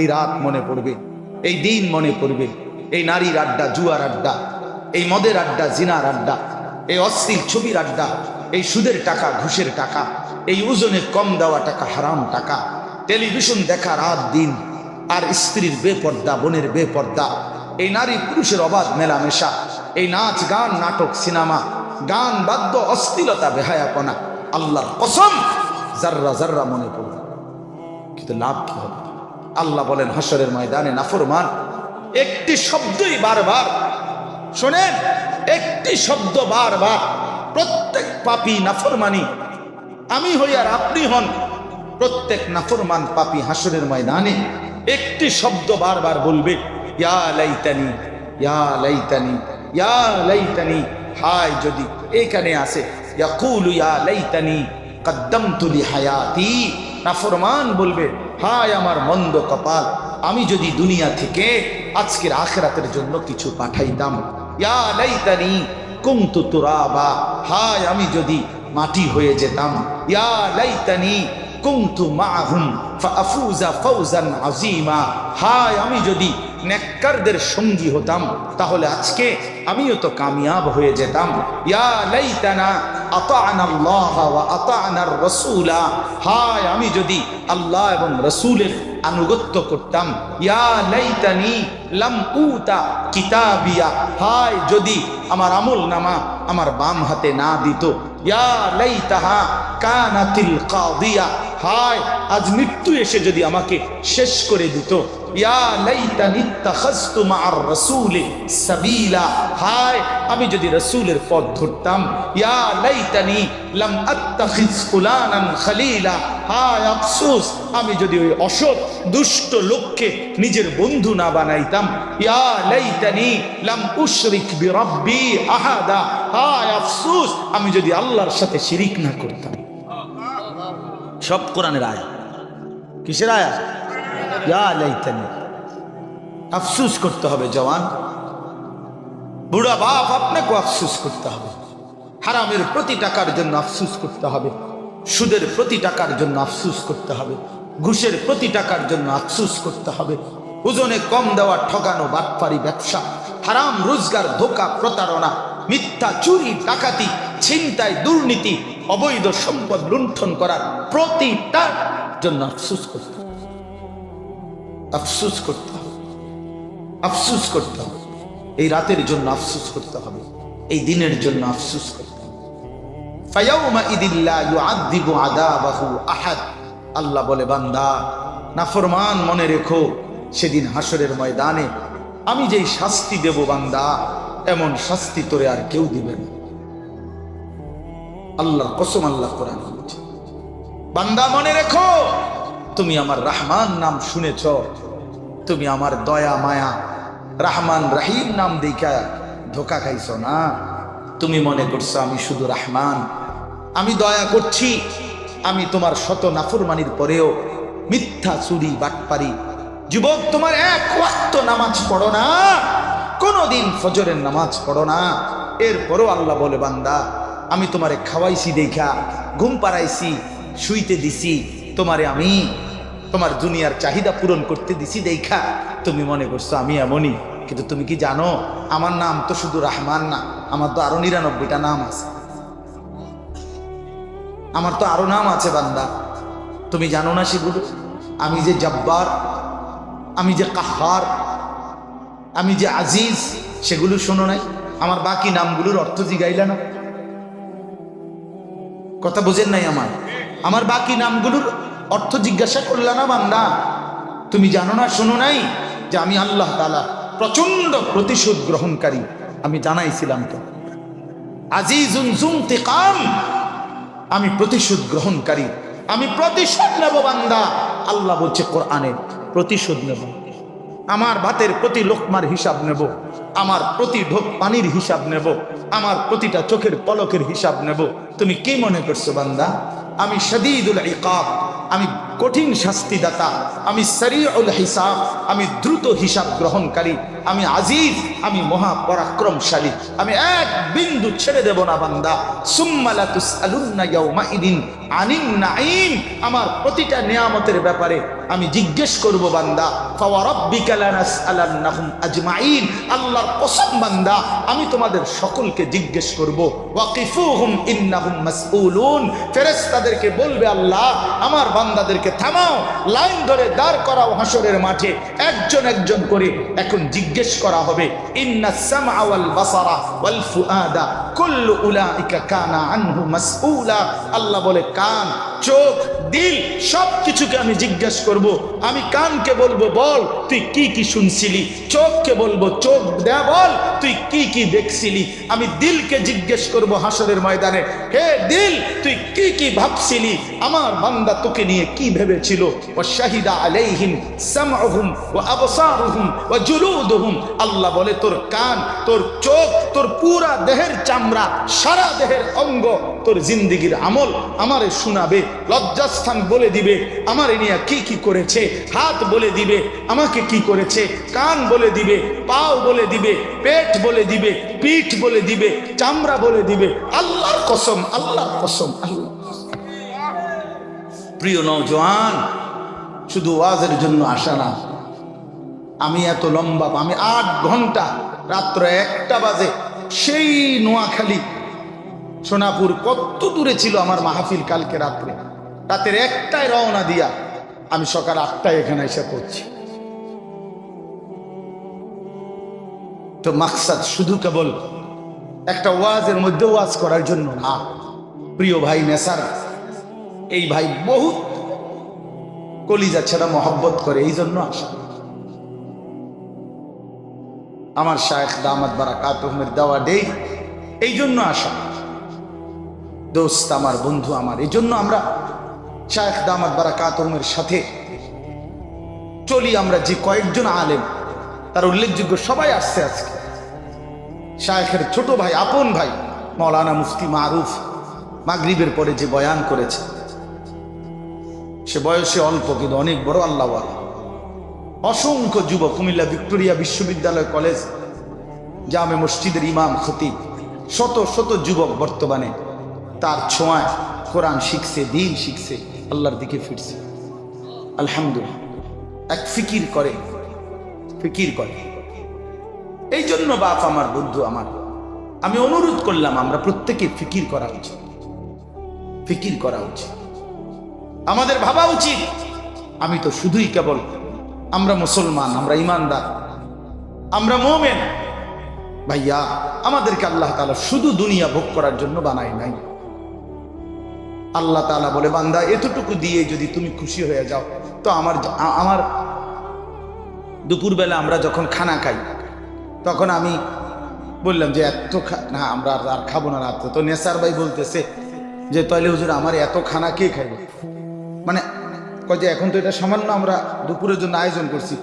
এই রাত মনে পড়বে, এই দিন মনে পড়বে, এই নারীর আড্ডা, জুয়ার আড্ডা, এই মদের আড্ডা, জিনার আড্ডা, এই অশ্লীল ছবির আড্ডা, এই সুদের টাকা, ঘুষের টাকা, এই ওজনে কম দেওয়া টাকা, হারাম টাকা, টেলিভিশন দেখা রাত, দিন, আর স্ত্রীর বেপর্দা, বোনের বেপর্দা, এই নারী পুরুষের অবাধ মেলামেশা, এই নাচ, গান, নাটক, সিনেমা, গান, বাদ্য, অশ্লীলতা, বেহায়াপনা, আল্লাহর কসম জাররা জাররা মনে পড়বে, কিন্তু লাভ কি হবে? আল্লাহ বলেন হাসরের ময়দানে নাফরমান। একটি শব্দই বারবার। শোনেন, একটি শব্দ বারবার। প্রত্যেক পাপি নাফরমানি। আমি হই আর আপনি হন। প্রত্যেক নাফরমান পাপি হাসরের ময়দানে একটি শব্দ বারবার বলবে, ইয়া লাইতানি ইয়া লাইতানি ইয়া লাইতানি। হায়, যদি এখানে আসে ইয়াকুলু ইয়া লাইতানি, কদ্দমতু লি হায়াতি। নাফরমান বলবে হায় আমার মন্দ কপাল, আমি যদি দুনিয়া থেকে আজকের আখেরাতের জন্য কিছু পাঠাইতাম। ইয়া লাইতানি কুমতু তুরাবা, হায় আমি যদি মাটি হয়ে যেতাম। ইয়া লাইতানি কুমতু মাহুম ফাফুজা ফাউজান আজিমা হায় আমি যদি নেককারদের সঙ্গী হতাম, তাহলে আজকে আমিও তো কামিয়াব হয়ে যেতাম। ইয়া লাইতানা রাসূলা। হায়, আমি যদি আল্লাহ এবং রাসূলের আনুগত্য করতাম, ইয়া কিতাবিয়া। হায়, যদি আমার আমল নামা আমার বাম হাতে না দিত, ইয়া হায়, আজ মৃত্যু এসে যদি আমাকে শেষ করে দিত আমি যদি রাসূলের পথ ধরতাম আমি যদি ওই অসৎ, দুষ্ট লোককে নিজের বন্ধু না বানাইতাম, ইয়া লাইতানি লাম উশরিক বিরাব্বি আহাদা। হায়, আফসোস, আমি যদি আল্লাহর সাথে শিরিক না করতাম। সব কোরআনের আয়া কিসের আয়া আফসুস করতে হবে জওয়ান। বুড়া বাপ আপনাকে আফসুস করতে হবে। হারামের প্রতি টাকার জন্য আফসুস করতে হবে। সুদের প্রতি টাকার জন্য আফসুস করতে হবে। ঘুষের প্রতি টাকার জন্য আফসুস করতে হবে। ওজনে কম দেওয়া ঠগানো বাটপারি ব্যবসা, হারাম রোজগার, ধোকা প্রতারণা, মিথ্যা চুরি, ডাকাতি, ছিনতাই, দুর্নীতি, অবৈধ সম্পদ লুণ্ঠন করার প্রতিটার জন্য আফসুস করতে আফসুস করতে হবে। আফসুস করতে হবে। এই রাতের জন্য আফসুস করতে হবে। এই দিনের জন্য আফসুস করতে হবে। আল্লাহ বলে, বান্দা, নাফরমান মনে রেখো, সেদিন হাসরের ময়দানে আমি যেই শাস্তি দেব বান্দা, এমন শাস্তি তোরে আর কেউ দিবে না। আল্লাহ কসম আল্লাহ কোরআন বান্দা মনে রেখো, তুমি আমার রাহমান নাম শুনেছ তুমি আমার দয়া, মায়া, রাহমান, রাহিম নাম দেখা ধোকা খাইছ না? তুমি মনে করছ আমি শুধু রাহমান? আমি দয়া করছি, আমি তোমার শত নাফরমানির পরেও মিথ্যা চুরি, বাটপারি, যুবক, তোমার এক ওয়াক্ত নামাজ পড়ো না। কোনোদিন ফজরের নামাজ পড়ো না। এরপরও আল্লাহ বলে, বান্দা, আমি তোমারে খাওয়াইছি দেখা ঘুম পাড়াইছি, শুইতে দিছি, তোমারে আমি তোমার দুনিয়ার চাহিদা পূরণ করতে দিছি, দেখা। তুমি মনে করছ আমি এমনই, কিন্তু তুমি কি জানো, আমার নাম তো শুধু রাহমান না, আমার তো আরও নিরানব্বইটা নাম আছে। আমার তো আরও নাম আছে, বান্দা। তুমি জানো না সেগুলো আমি যে জব্বার, আমি যে কাহার, আমি যে আজিজ, সেগুলো শোনো নাই, আমার বাকি নামগুলোর অর্থ জিগাইলা না। কথা বোঝেন নাই আমার? আমার বাকি নামগুলোর অর্থ জিজ্ঞাসা করলা না বান্দা? তুমি জানো না, শোনো নাই যে আমি আল্লাহ তালা প্রচণ্ড প্রতিশোধ গ্রহণকারী। আমি জানাইছিলাম তো। আজিজুন জুমতিকাম আমি প্রতিশোধ গ্রহণকারী। আমি প্রতিশোধ নেব বান্দা। আল্লাহ বলছে, কোরআনে প্রতিশোধ নেব। আমার ভাতের প্রতি লোকমার হিসাব নেব। আমার প্রতি ঢোক পানির হিসাব নেব। আমার প্রতিটা চোখের পলকের হিসাব নেব। তুমি কি মনে করছ বান্দা? আমি সদিদুল ইকাব আমি কঠিন শাস্তিদাতা, আমি সারিউল হিসাব, আমি দ্রুত হিসাব গ্রহণকারী, আমি আজিজ, আমি মহাপরাক্রমশালী, আমি এক বিন্দু ছেড়ে দেব না বান্দা। সুম্মালা তুসআলুন্না ইয়াউমাইদিন আনিন নাঈম, আমার প্রতিটা নিয়ামতের ব্যাপারে আমি জিজ্ঞেস করব বান্দা। আজমাইন আল্লাহর কসম বান্দা, আমি তোমাদের সকলকে জিজ্ঞেস করব, ওয়াকিফুহুম ইন্নাহুম বলবে আল্লাহ, আমার বান্দাদেরকে থামাও, লাইন ধরে দাঁড় করাও হাসরের মাঠে, একজন একজন করে এখন জিজ্ঞেস করা হবে আল্লাহ বলে, কান, চোখ দিল সব কিছুকে আমি জিজ্ঞেস করব, আমি কানকে বলব, বল, তুই কি কি শুনছিলি? চোখকে বলব, চোখ দেয়া, বল, তুই কি কি দেখছিলি? আমি দিলকে জিজ্ঞেস করব হাসরের ময়দানে, হে দিল, তুই কি কি ভাবছিলি? আমার বান্দা তোকে নিয়ে কি ভেবেছিল? ও শাহিদা আলাইহিম সামউহুম ওয়া আবসারুহুম ওয়া জুলুদুহুম। আল্লাহ বলে, তোর কান, তোর চোখ, তোর পুরা দেহের চামড়া, সারা দেহের অঙ্গ তোর জিন্দিগির আমল আমারে শোনাবে, লজ্জাস্থান বলে দিবে, আমার নিয়ে কি কি করেছে, হাত বলে দিবে, আমাকে কি করেছে, কান বলে দিবে, পাও বলে দিবে, পেট বলে দিবে, পিঠ বলে দিবে, চামড়া বলে দিবে, আল্লাহর কসম আল্লাহর কসম আল্লাহ প্রিয় নৌজওয়ান শুধু ওয়াজের জন্য আসা না, আমি এত লম্বা, আমি আট ঘণ্টা, রাত্র একটা বাজে, সেই নোয়াখালী সোনাপুর কত দূরে ছিল আমার মাহফিল কালকে রাত্রে? রাতের একটায় রওনা দিয়া আমি সকাল আটটায় এখানে এসে পড়ছি। তো মাকসাদ শুধু কেবল একটা ওয়াজের মধ্যে ওয়াজ করার জন্য না, প্রিয় ভাই নেসার, এই ভাই বহুত কলিজা ছেড়া মহব্বত করে এই জন্য আসা। আমার শায়েখ দামাত বারা কাতমের দেওয়া ডে এই জন্য আসা। দোস্ত আমার, বন্ধু আমার এই জন্য আমরা শায়েখ দামাত বারা কাতমের সাথে চলি আমরা যে কয়েকজন আলেম, তার উল্লেখযোগ্য সবাই আসছে আজকে। শায়েখের ছোট ভাই, আপন ভাই, মৌলানা মুফতি মারুফ মাগরিবের পরে যে বয়ান করেছে, সে বয়সে অল্প কিন্তু অনেক বড় আল্লাহ অসংখ্য যুবক, কুমিল্লা ভিক্টোরিয়া বিশ্ববিদ্যালয় কলেজ, জামে মসজিদের ইমাম, খতিব, শত শত যুবক বর্তমানে তার ছোঁয়ায় কোরআন শিখছে, দিন শিখছে, আল্লাহর দিকে ফিরছে। আলহামদুলিল্লাহ। এক ফিকির করে ফিকির করে। এই জন্য বাপ আমার, বন্ধু আমার, আমি অনুরোধ করলাম, আমরা প্রত্যেকে ফিকির করা উচিত। ফিকির করা উচিত। আমাদের ভাবা উচিত, আমি তো শুধুই কেবল আমরা মুসলমান, আমরা ইমানদার, আমরা মোমেন। ভাইয়া, আমাদেরকে আল্লাহ তালা শুধু দুনিয়া ভোগ করার জন্য বানাই নাই। আল্লাহ তালা বলে, বান্দা, এতটুকু দিয়ে যদি তুমি খুশি হয়ে যাও, তো আমার আমার দুপুরবেলা আমরা যখন খানা খাই, তখন আমি বললাম যে, এত না, আমরা আর খাব না রাত্রে। তো নেসার ভাই বলতেছে যে তাহলে হুজুর, আমার এত খানা কে খাইবে? মানে কয় যে, এখন তো এটা সামান্য আমরা দুপুরের জন্য আয়োজন করছি।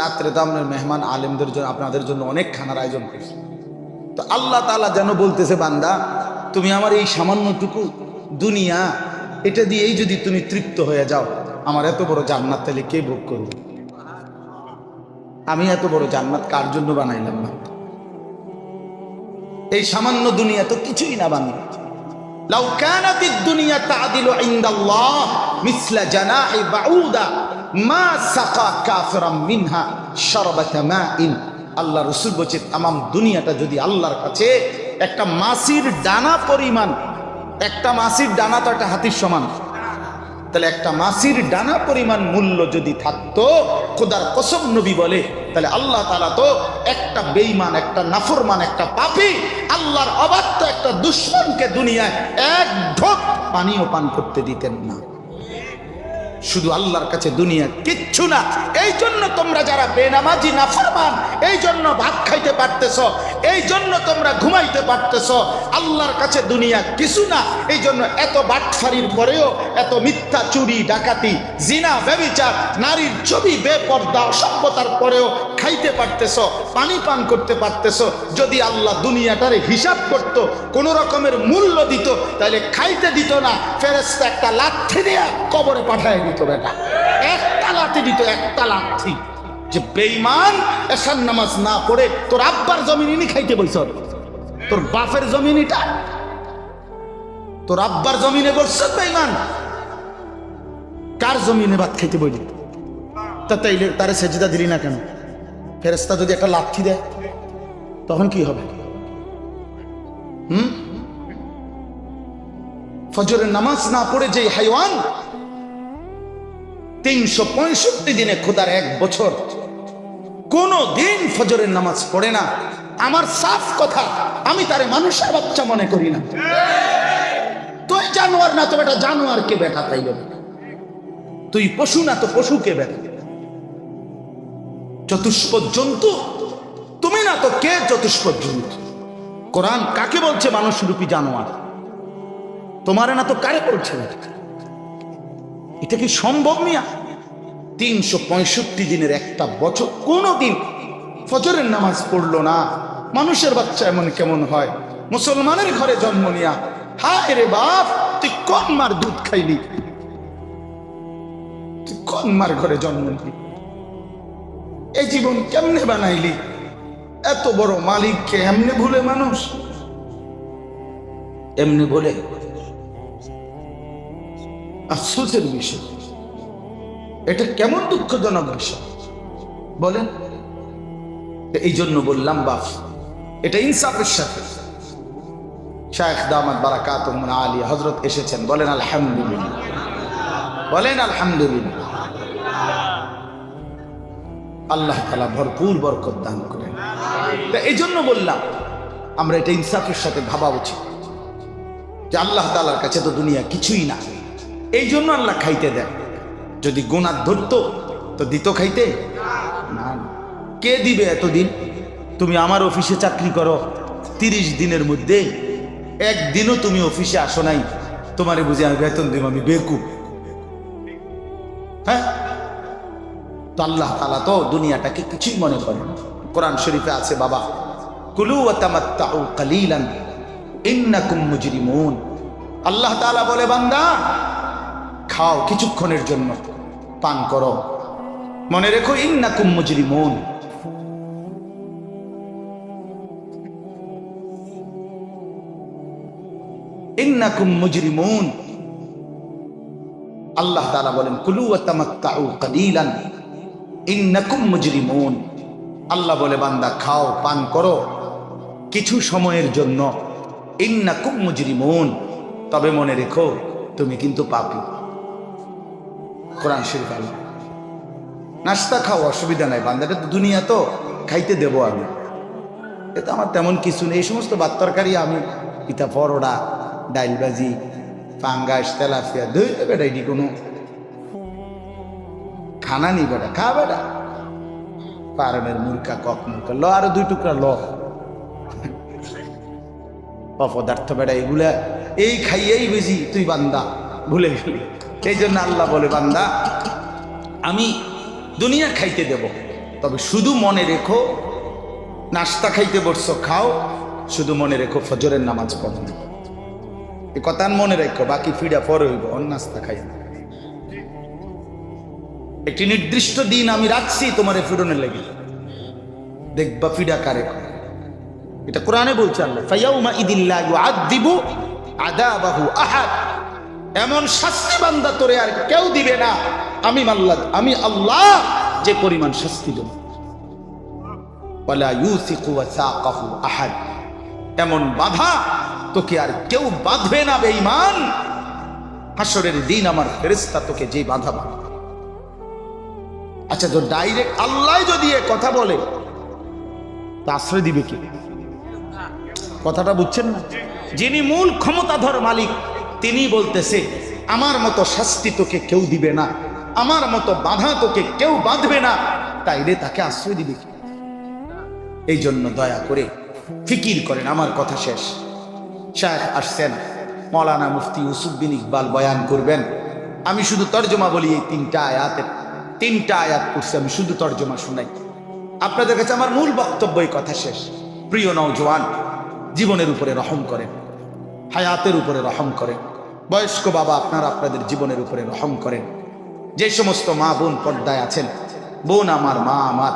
রাত্রে তো আপনার মেহমান, আলেমদের জন্য, আপনাদের জন্য অনেক খানার আয়োজন করছি। তো আল্লাহ তালা যেন বলতেছে, বান্দা, তুমি আমার এই সামান্যটুকু দুনিয়া, এটা দিয়েই যদি তুমি তৃপ্ত হয়ে যাও, আমার এত বড় জান্নাত তাহলে কে ভোগ করবে? আমি এত বড় জান্নাত কার জন্য বানাইলাম না? এই সামান্য দুনিয়া তো কিছুই না বাংলা লাউ কানাতিদ দুনিয়া তাদিলু ইনদাল্লাহ মিসলা জানাহি বাউদা মা সাকা কাফিরাম মিনহা শারবাতা মাইন। আল্লাহ রসুল বলছে, তামাম দুনিয়াটা যদি আল্লাহর কাছে একটা মাসির ডানা পরিমাণ একটা মাসির ডানা তো একটা হাতির সমান। তাহলে একটা মাসির ডানা পরিমাণ মূল্য যদি থাকতো, খোদার কসম নবী বলে, তাহলে আল্লাহ তালা তো একটা বেইমান একটা নাফরমান, একটা পাপি, আল্লাহর অবাধ্য একটা দুশ্মনকে দুনিয়ায় এক ঢোক পানীয় পান করতে দিতেন না। শুধু আল্লাহর কাছে দুনিয়া কিচ্ছু না এই জন্য তোমরা যারা বেনামাজি, নাফরমান এই জন্য ভাত খাইতে পারতেছ এই জন্য তোমরা ঘুমাইতে পারতেছ। আল্লাহর কাছে দুনিয়া কিছু না। এই জন্য এত বাটফারির পরেও, এত মিথ্যা চুরি, ডাকাতি, জিনা, ব্যবিচার, নারীর ছবি, বেপর্দা, অসভ্যতার পরেও খাইতে পারতেছ, পানি পান করতে পারতেছ। যদি আল্লাহ দুনিয়াটারে হিসাব করত, কোন রকমের মূল্য দিত, তাহলে খাইতে দিত না। ফেরেস্তা একটা লাথি দেয়া কবরে পাঠায় দিত বেটা। একটা লাথি দিত, একটা লাথি যে বেইমান এসার নামাজ না পড়ে তোর আব্বার জমিন ইনি খাইতে বলছ তোর বাপের জমিন এটা তোর আব্বার জমিনে বসছ বেইমান কার জমিনে ভাত খাইতে বলি তা তাইলে তারে সেজদা দিলি না কেন? ফেরেস্তা যদি একটা লাথি দেয়, তখন কি হবে? হুম? ফজরের নামাজ না পড়ে যে হাইওয়ান, তিনশো পঁয়ষট্টি দিনে খোদার এক বছর কোন দিন ফজরের নামাজ পড়ে না। আমার সাফ কথা, আমি তারে মানুষের বাচ্চা মনে করি না। তুই জানোয়ার না, তো বেটা জানোয়ার কে বেটা তাই তুই পশু না, তো পশুকে বেটা। চতুষ্পদ জন্তু, তুমি না, তো কে চতুষ্পদ জন্তু? কোরআন কাকে বলছে মানুষ রূপী জানোয়ার? তোমারে না, তো কারে বলছে এটা কি সম্ভব মিয়া? তিনশো পঁয়ষট্টি দিনের একটা বছর কোনো দিন ফজরের নামাজ পড়ল না। মানুষের বাচ্চা এমন কেমন হয়? মুসলমানের ঘরে জন্ম নিয়া, হায় রে বাপ, তুই কোন মার দুধ খাইলি? তুই কোন মার ঘরে জন্ম নিলি? এই জীবন কেমনে বানাইলি? এত বড় মালিককে এমনি ভুলে মানুষ? এমনি বলে আফসোসের বিষয়। এটা কেমন দুঃখজনক বিষয়? বলেন। এই জন্য বললাম বাপ এটা ইনসাফের সাথে। শায়েখ দামাত বারাকাত আলী হজরত এসেছেন, বলেন, আলহামদুলিল্লাহ। বলেন, আলহামদুলিল্লাহ। আল্লাহ তালা ভরপুর বরকত দান করেন। তা এই জন্য বললাম, আমরা এটা ইনসাফের সাথে ভাবা উচিত যে আল্লাহ তালার কাছে তো দুনিয়া কিছুই না। এই জন্য আল্লাহ খাইতে দেয় যদি গোনার ধরতো, তো দিত খাইতে? না কে দিবে এতদিন? তুমি আমার অফিসে চাকরি করো, তিরিশ দিনের মধ্যে। একদিনও তুমি অফিসে আসো নাই। তোমারে বুঝে আমি বেতন দিব, আমি বেকুব হ্যাঁ? তো আল্লাহ তালা তো দুনিয়াটাকে কিছুই মনে করে কোরআন শরীফে আছে, বাবা, কুলু কালিলান, ইন্নাকুম মুজরিমুন। আল্লাহ তালা বলে, বান্দা খাও কিছুক্ষণের জন্য। পান করো। মনে রেখো, ইন্নাকুম মুজরিমুন। ইন্নাকুম মুজরিমুন। আল্লাহ তাআলা বলেন, কুলু ওয়াতামাত্তাউ কালিলান। ইন্নাকুম মুজরিমুন। আল্লাহ বলে, বান্দা, খাও, পান করো কিছু সময়ের জন্য। ইন্নাকুম মুজরিমুন। তবে মনে রেখো, তুমি কিন্তু পাপি। কোরআন শরীফ আল্লাহ নাস্তা খাও, অসুবিধা নাই, বান্দাটা তো দুনিয়া তো, খাইতে দেব আমি। এটা আমার তেমন কিছু নেই, এই সমস্ত ভাত তরকারি আমি পরোড়া ডাইল ডাইলবাজি ফাঙ্গাস তেলাফিয়া দই তো বেটা এটি কোনো খানা নি বেটা, খা বেটা। পারনের মুরকা কক মুরকা ল আরও দুই টুকরা ল। অপদার্থ বেটা, এগুলা এই খাইয়েই বেশি তুই বান্দা, ভুলে গেলি। এই জন্য আল্লাহ বলে, বান্দা, আমি দুনিয়া খাইতে দেব, তবে শুধু মনে রেখো, নাস্তা খাইতে বসছো, খাও, শুধু মনে রেখো ফজরের নামাজ পড়ো না। এ কথা মনে রেখো, বাকি ফিডা পরে হইব নাস্তা খাই না। একটি নির্দিষ্ট দিন আমি রাখছি, তোমার ফিরনে লেগে। দেখবা ফিডা কারে। এটা কোরআনে বলছে আল্লাহ, ফায়াউমা ইদিল্লাহ ইউআযিবু আদাবাহু আহাদ। এমন শাস্তি বান্দা তোরে আর কেউ দিবে না। আমি আল্লাহ আমি আল্লাহ, যে পরিমাণ শাস্তি দেব। আহাদ। এমন বাধা তোকে আর কেউ বাঁধবে না, বেঈমান। হাসরের দিন আমার ফেরেশতা তোকে যে বাধা বাঁধবে। আচ্ছা তো ডাইরেক্ট আল্লাহ যদি এ কথা বলে, তা আশ্রয় দিবে কি? কথাটা বুঝছেন না? যিনি মূল ক্ষমতাধর মালিক তিনি বলতেছে, আমার মতো শাস্তি তোকে কেউ দিবে না, আমার মতো বাধা তোকে কেউ বাঁধবে না। তাইলে তাকে আশ্রয় দিবে এই জন্য দয়া করে ফিকির করেন, আমার কথা শেষ। শায়েখ আসছেন, মৌলানা মুফতি ইউসুফ বিন ইকবাল বয়ান করবেন, আমি শুধু তর্জমা বলি এই তিনটা আয়াতের, তিনটা আয়াত করছি আমি শুধু তর্জমা শুনাই। আপনাদের কাছে আমার মূল বক্তব্য এই কথা শেষ। প্রিয় নওজোয়ান, জীবনের উপরে রহম করেন, হায়াতের উপরে রহম করেন। বয়স্ক বাবা আপনারা আপনাদের জীবনের উপরে রহম করেন। যে সমস্ত মা বোন পর্দায় আছেন, বোন আমার, মা আমার,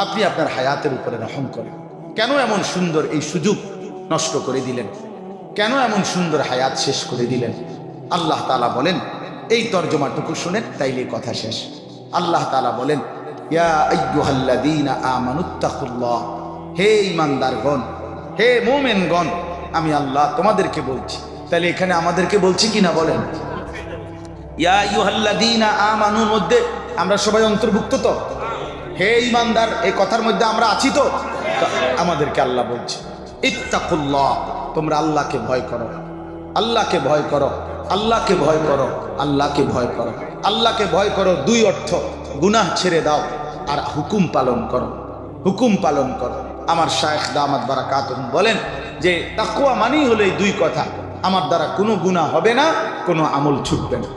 আপনি আপনার হায়াতের উপরে রহম করেন। কেন এমন সুন্দর এই সুযোগ নষ্ট করে দিলেন? কেন এমন সুন্দর হায়াত শেষ করে দিলেন? আল্লাহ তালা বলেন, এই তর্জমাটুকু শুনেন, তাইলে কথা শেষ। আল্লাহ তালা বলেন হে ইমানদারগণ হে মোমেনগণ, আমি আল্লাহ তোমাদেরকে বলছি তাহলে এখানে আমাদেরকে বলছি কিনা বলেন? ইয়া ইউহাল্লাদিনা আমানুর মধ্যে আমরা সবাই অন্তর্ভুক্ত তো? হে ইমানদার, এই কথার মধ্যে আমরা আছি তো? তো আমাদেরকে আল্লাহ বলছে, ইত্তাকুল্লাহ, তোমরা আল্লাহকে ভয় করো। আল্লাহকে ভয় করো। আল্লাহকে ভয় করো। আল্লাহকে ভয় করো। আল্লাহকে ভয় করো দুই অর্থ, গুনাহ ছেড়ে দাও আর হুকুম পালন করো। হুকুম পালন করো। আমার শায়েখ দামাত বারাকাত বলেন যে তাকুয়া মানেই হলো এই দুই কথা। আমার দ্বারা কোনো গুনাহ হবে না, কোনো আমল ছুটবে না।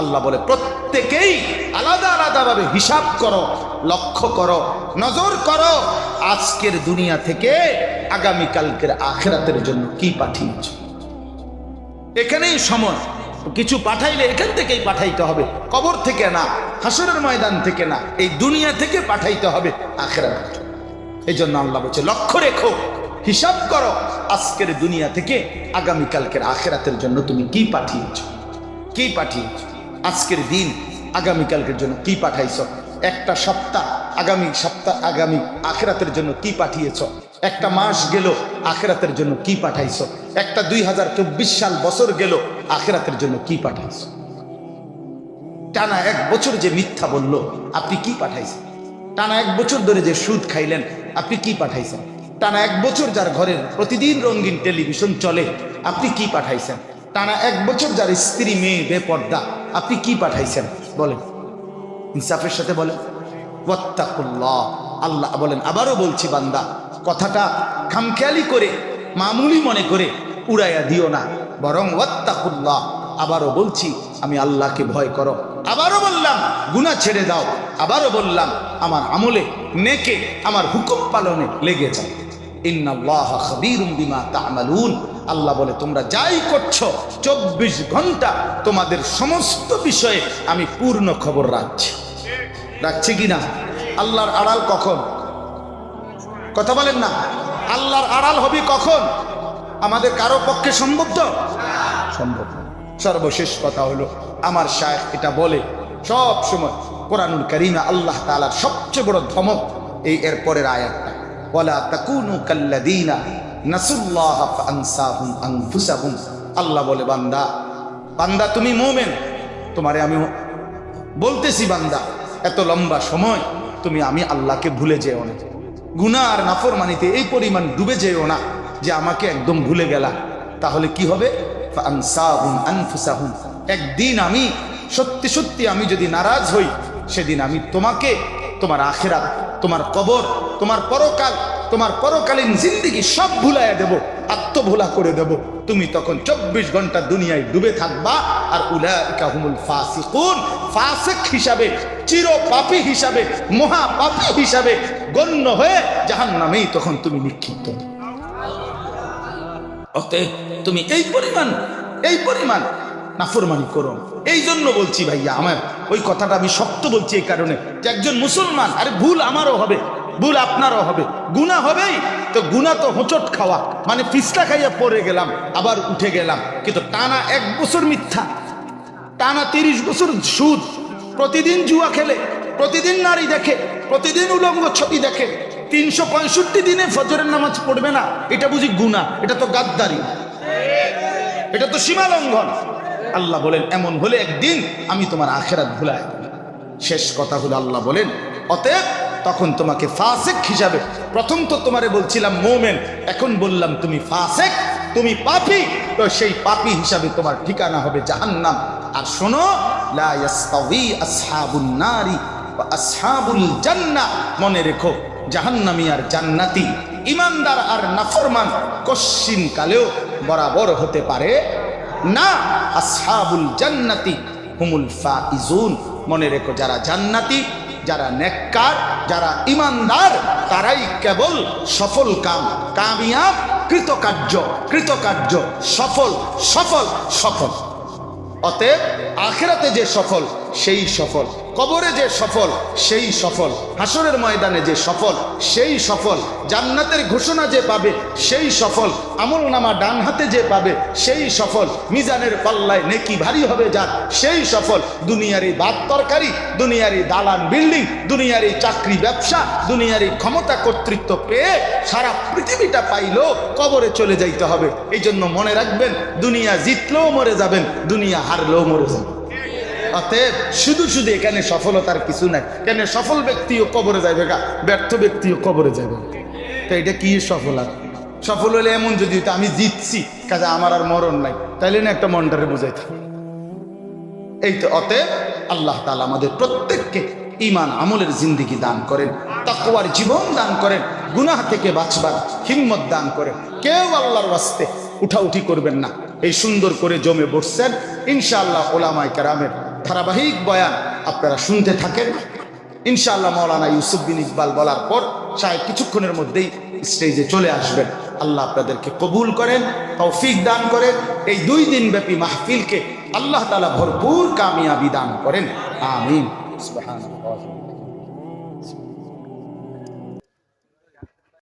আল্লাহ বলে, প্রত্যেকেই আলাদা আলাদাভাবে হিসাব করো, লক্ষ্য করো, নজর করো, আজকের দুনিয়া থেকে আগামী কালকের আখেরাতের জন্য কি পাঠিয়েছ? এখানেই সময়। কিছু পাঠাইলে এখান থেকেই পাঠাইতে হবে। কবর থেকে না হাসরের ময়দান থেকে না, এই দুনিয়া থেকে পাঠাইতে হবে আখেরাত। এই জন্য আল্লাহ বলছে, লক্ষ্য রেখো হিসাব করো, আজকের দুনিয়া থেকে আগামীকালকের আখেরাতের জন্য তুমি কি পাঠিয়েছ? কি পাঠিয়েছ? আজকের দিন আগামীকালকের জন্য কি পাঠাইছ? একটা সপ্তাহ আগামী সপ্তাহ, আগামী আখেরাতের জন্য কি পাঠিয়েছ? একটা মাস গেল, আখেরাতের জন্য কি পাঠাইছ? একটা দুই হাজার চব্বিশ সাল বছর গেল, আখেরাতের জন্য কি পাঠাইছ? টানা এক বছর যে মিথ্যা বলল, আপনি কি পাঠাইছেন? টানা এক বছর ধরে যে সুদ খাইলেন, আপনি কি পাঠাইছেন? টানা এক বছর যার ঘরের প্রতিদিন রঙিন টেলিভিশন চলে। আপনি কি পাঠাইছেন? টানা এক বছর যার স্ত্রী, মেয়ে, বেপর্দা। আপনি কি পাঠাইছেন? বলেন। ইনসাফের সাথে বলেন। ওয়াত্তাকুল্লাহ। আল্লাহ বলেন, আবারও বলছি বান্দা, কথাটা খামখেয়ালি করে, মামুলি মনে করে উড়াইয়া দিও না। বরং ওয়াত্তাকুল্লাহ, আবারও বলছি, আমি আল্লাহকে ভয় করো। আবারও বললাম, গুনাহ ছেড়ে দাও। আবারও বললাম, আমার আমলে, নেকে, আমার হুকুম পালনে লেগে যাও আল্লাহ বলে, তোমরা যাই করছ, চব্বিশ ঘণ্টা তোমাদের সমস্ত বিষয়ে আমি পূর্ণ খবর রাখছি। রাখছি কি না? আল্লাহর আড়াল কখন? কথা বলেন না। আল্লাহর আড়াল হবে কখন? আমাদের কারও পক্ষে সম্ভব তো? সম্ভব সর্বশেষ কথা হলো, আমার শায়েখ এটা বলে, সব সময় কোরআনুল করিমে আল্লাহ তাআলার সবচেয়ে বড় ধমক এই এর পরের আয়াতটা নাসুল্লাহ আল্লাহ বলে, বান্দা বান্দা, তুমি মোমেন। তোমারে আমি বলতেছি, বান্দা, এত লম্বা সময় তুমি আমি আল্লাহকে ভুলে যেও না। গুনা আর নাফরমানিতে এই পরিমাণ ডুবে যেও না যে আমাকে একদম ভুলে গেলা। তাহলে কি হবে? একদিন আমি সত্যি সত্যি আমি যদি নারাজ হই, সেদিন আমি তোমাকে, তোমার আখেরাত তোমার কবর, তোমার পরকাল, তোমার পরকালীন জিন্দিগি সব ভুলাইয়া দেব, আত্মভোলা করে দেব। তুমি তখন চব্বিশ ঘণ্টা দুনিয়ায় ডুবে থাকবা, আর হুমুল ফাসিকুন। ফাসিক হিসাবে চির পাপী হিসাবে মহা পাপী হিসাবে গণ্য হয়ে জাহান্নামেই তখন তুমি নিক্ষিপ্ত। অতএব তুমি এই পরিমাণ এই পরিমাণ নাফরমানি করো। এই জন্য বলছি ভাইয়া, আমার ওই কথাটা আমি শক্ত বলছি এই কারণে যে একজন মুসলমান, আরে ভুল আমারও হবে, ভুল আপনারও হবে গুণা হবেই। তো গুণা তো হোঁচট খাওয়া মানে ফিসকা খাইয়া পড়ে গেলাম, আবার উঠে গেলাম। কিন্তু টানা এক বছর মিথ্যা, টানা তিরিশ বছর সুদ, প্রতিদিন জুয়া খেলে, প্রতিদিন নারী দেখে, প্রতিদিন উলঙ্গ ছবি দেখে, তিনশো পঁয়ষট্টি দিনে ফজরের নামাজ পড়বে না, এটা বুঝি গুণা এটা তো গাদ্দারি। এটা তো সীমা লঙ্ঘন আল্লাহ বলেন, এমন হলে একদিন আমি তোমার আখেরাত ভুলাই শেষ কথা হলো আল্লাহ বলেন, অতএব তখন তোমাকে ফাসেক হিসাবে, প্রথম তো তোমারে বলছিলাম মোমেন, এখন বললাম তুমি ফাসেক, তুমি পাপি, তো সেই পাপি হিসাবে তোমার ঠিকানা হবে জাহান্নাম। আর শোনো মনে রেখো, জাহান্নামী আর জান্নাতি, ইমানদার আর নাফরমান, কশ্চিন কালেও বরাবর হতে পারে না, আসহাবুল জান্নাতি হুমুল ফাইজুন। মনে রেখো, যারা জান্নাতি, যারা নেককার, যারা ইমানদার, তারাই কেবল সফল কাম, কামিয়াব, কৃতকার্য কৃতকার্য, সফল সফল সফল। অতএব আখেরাতে যে সফল, সেই সফল। কবরে যে সফল, সেই সফল। হাসরের ময়দানে যে সফল, সেই সফল। জান্নাতের ঘোষণা যে পাবে, সেই সফল। আমল নামা ডান হাতে যে পাবে, সেই সফল। মিজানের পাল্লায় নেকি ভারী হবে যার, সেই সফল। দুনিয়ারই বাদ তরকারি, দুনিয়ারই দালান বিল্ডিং, দুনিয়ারই চাকরি ব্যবসা, দুনিয়ারই ক্ষমতা কর্তৃত্ব পেয়ে সারা পৃথিবীটা পাইলেও কবরে চলে যাইতে হবে। এই জন্য মনে রাখবেন, দুনিয়া জিতলেও মরে যাবেন, দুনিয়া হারলেও মরে যাবেন। অতএব শুধু শুধু এখানে সফলতার কিছু নাই। কেন সফল ব্যক্তিও কবরে যাবে গা ব্যর্থ ব্যক্তিও কবরে যাবে তো এটা কি সফলতা? সফল হলে এমন যদি হইতো, আমি জিতছি, কাজে আমার আর মরণ নাই। তাইলে না একটা মনটারে বুঝাইত এই তো অতএব আল্লাহ তালা আমাদের প্রত্যেককে ইমান আমলের জিন্দিগি দান করেন তাকুয়ার জীবন দান করেন, গুনাহ থেকে বাঁচবার হিম্মত দান করেন। কেউ আল্লাহর বাস্তে উঠাউঠি করবেন না। এই সুন্দর করে জমে বসছেন ইনশাআল্লাহ ওলামায় কেরামের ধারাবাহিক বয়ান আপনারা শুনতে থাকেন। ইনশাআল্লাহ মৌলানা ইউসুফ বিন ইকবাল বলার পর সাহেব কিছুক্ষণের মধ্যেই স্টেজে চলে আসবেন। আল্লাহ আপনাদেরকে কবুল করেন, তৌফিক দান করেন, এই দুই দিন ব্যাপী মাহফিলকে আল্লাহ তালা ভরপুর কামিয়াবি দান করেন। আমিন।